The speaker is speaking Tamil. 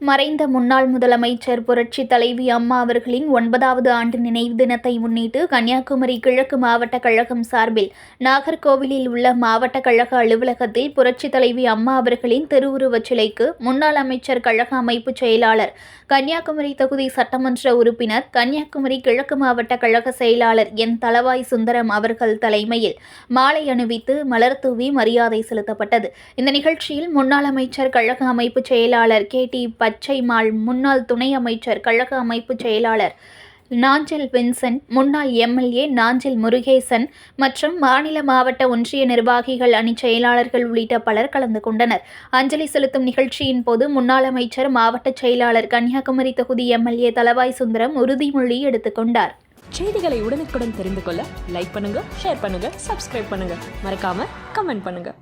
மறைந்த முன்னாள் முதலமைச்சர் புரட்சி தலைவி அம்மா அவர்களின் ஒன்பதாவது ஆண்டு நினைவு தினத்தை முன்னிட்டு கன்னியாகுமரி கிழக்கு மாவட்ட கழகம் சார்பில் நாகர்கோவிலில் உள்ள மாவட்ட கழக அலுவலகத்தில் புரட்சி தலைவி அம்மா அவர்களின் திருவுருவச் சிலைக்கு முன்னாள் அமைச்சர் கழக அமைப்பு செயலாளர் கன்னியாகுமரி தொகுதி சட்டமன்ற உறுப்பினர் கன்னியாகுமரி கிழக்கு மாவட்ட கழக செயலாளர் என். தளவாய் சுந்தரம் அவர்கள் தலைமையில் மாலை அணிவித்து மலர் தூவி மரியாதை செலுத்தப்பட்டது. இந்த நிகழ்ச்சியில் முன்னாள் அமைச்சர் கழக அமைப்பு செயலாளர் கே. டி. பச்சைமாள் முன்னாள் துணை அமைச்சர் கழக அமைப்பு செயலாளர் நாஞ்சில் வின்சென்ட் முன்னாள் எம்எல்ஏ நாஞ்சில் முருகேசன் மற்றும் மாநில மாவட்ட ஒன்றிய நிர்வாகிகள் அணி செயலாளர்கள் உள்ளிட்ட பலர் கலந்து கொண்டனர். அஞ்சலி செலுத்தும் நிகழ்ச்சியின் போது முன்னாள் அமைச்சர் மாவட்ட செயலாளர் கன்னியாகுமரி தொகுதி எம்எல்ஏ தலவாய் சுந்தரம் உறுதிமொழி எடுத்துக்கொண்டார் செய்திகளை உடனுக்குடன் தெரிந்து கொள்ள லைக் பண்ணுங்க ஷேர் பண்ணுங்க சப்ஸ்கிரைப் பண்ணுங்க. மறக்காம கமெண்ட் பண்ணுங்க.